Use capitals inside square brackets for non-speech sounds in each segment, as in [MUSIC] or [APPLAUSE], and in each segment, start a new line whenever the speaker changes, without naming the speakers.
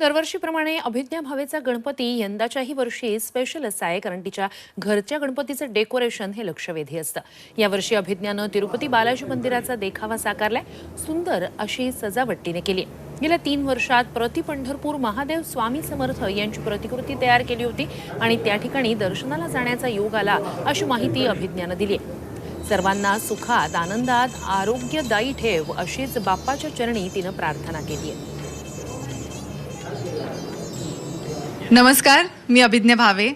दरवर्षीप्रमाणे अभिज्ञा भावेचा गणपती यंदाच्याही वर्षी स्पेशल असा आहे कारण तिच्या घरच्या गणपतीचं डेकोरेशन हे लक्षवेधी असतं. यावर्षी अभिज्ञानं तिरुपती बालाजी मंदिराचा देखावा साकारलाय. सुंदर अशी सजावट तिने केली गेल्या तीन वर्षात प्रति पंढरपूर महादेव स्वामी समर्थ यांची प्रतिकृती तयार केली होती आणि त्या ठिकाणी दर्शनाला जाण्याचा योग आला अशी माहिती अभिज्ञानं दिली सर्वांना सुखात आनंदात आरोग्यदायी ठेव अशीच बाप्पाच्या चरणी तिनं प्रार्थना केली आहे.
नमस्कार मी अभिज्ञा भावे.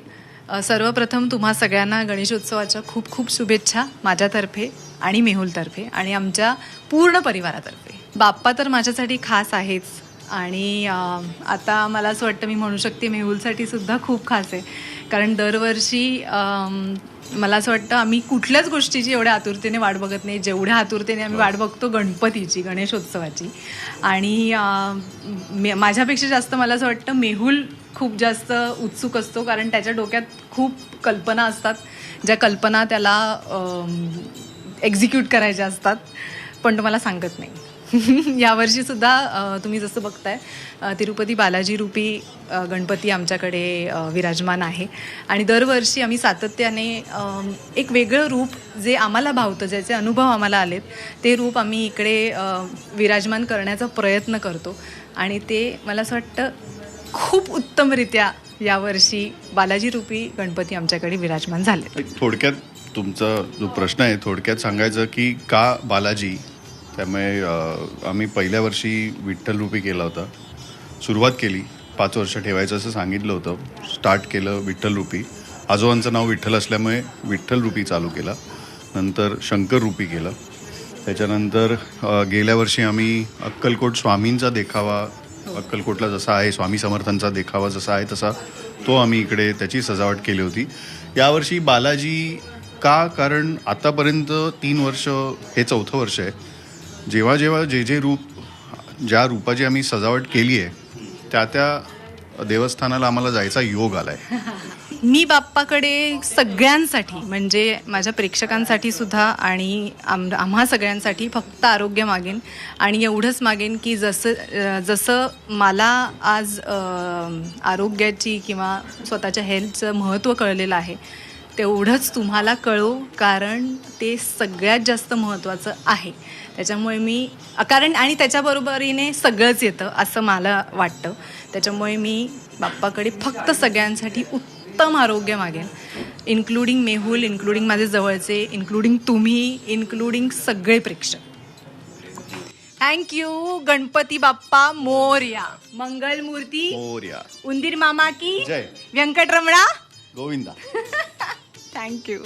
सर्वप्रथम तुम्हा सगळ्यांना गणेशोत्सवाच्या खूप खूप शुभेच्छा माझ्यातर्फे आणि मेहुलतर्फे आणि आमच्या पूर्ण परिवारातर्फे. बाप्पा तर माझ्यासाठी खास आहेच. आणि आता मला असं वाटतं मी म्हणू शकते मेहुलसाठी सुद्धा खूप खास आहे. कारण दरवर्षी मला असं वाटतं आम्ही कुठल्याच गोष्टीची एवढ्या आतुरतेने वाट बघत नाही. जेवढ्या आतुरतेने आम्ही वाट बघतो गणपतीची गणेशोत्सवाची. आणि मे- माझ्यापेक्षा जास्त मला असं वाटतं मेहुल खूप जास्त उत्सुक असतो. कारण त्याच्या डोक्यात खूप कल्पना असतात ज्या कल्पना त्याला एक्झिक्यूट करायच्या असतात. पण तो मला सांगत नाही. [LAUGHS] यावर्षी सुद्धा तुम्ही जसं बघताय तिरुपती बालाजी रूपी गणपती आमच्याकडे विराजमान आहे. आणि दरवर्षी आम्ही सातत्याने एक वेगळं रूप जे आम्हाला भावतं ज्याचे अनुभव आम्हाला आलेत ते रूप आम्ही इकडे विराजमान करण्याचा प्रयत्न करतो. आणि ते मला असं वाटतं खूप उत्तमरित्या यावर्षी बालाजी रूपी गणपती आमच्याकडे विराजमान झाले.
थोडक्यात तुमचा जो प्रश्न आहे थोडक्यात सांगायचं की का बालाजी त्यामुळे आम्ही पहिल्या वर्षी विठ्ठल रूपी केला होता. सुरुवात केली. पाच वर्ष ठेवायचं असं सांगितलं होतं. स्टार्ट केलं विठ्ठल रूपी. आजोबांचं नाव विठ्ठल असल्यामुळे विठ्ठल रूपी चालू केला. नंतर शंकर रूपी केलं. त्याच्यानंतर गेल्या वर्षी आम्ही अक्कलकोट स्वामींचा देखावा अक्कलकोटला जसा आहे स्वामी समर्थांचा देखावा जसा आहे तसा तो आम्ही इकडे त्याची सजावट केली होती. यावर्षी बालाजी का? कारण आतापर्यंत तीन वर्ष हे चौथं वर्ष आहे. जेव्हा जेव्हा जे जे रूप ज्या रूपाची आम्ही सजावट केली आहे त्या त्या देवस्थानाला आम्हाला जायचा योग आला आहे [LAUGHS]
मी बाप्पाकडे सगळ्यांसाठी म्हणजे माझ्या प्रेक्षकांसाठी सुद्धा आणि आम आम्हा सगळ्यांसाठी फक्त आरोग्य मागेन आणि एवढंच मागेन की जसं जसं मला आज आरोग्याची किंवा स्वतःच्या हेल्थचं महत्त्व कळलेलं आहे तेवढंच तुम्हाला कळो कारण ते सगळ्यात जास्त महत्त्वाचं आहे. त्याच्यामुळे मी कारण आणि त्याच्याबरोबरीने सगळंच येतं असं मला वाटतं. त्याच्यामुळे मी बाप्पाकडे फक्त सगळ्यांसाठी उत्तम आरोग्य मागेन. इन्क्लुडिंग मेहुल इन्क्लुडिंग माझे जवळचे इन्क्लुडिंग तुम्ही इन्क्लुडिंग सगळे प्रेक्षक. Thank you Ganpati Bappa Morya. Mangalmurti
Morya.
उंदीर मामा की
जय.
व्यंकटरमणा.
गोविंदा. [LAUGHS]
थँक्यू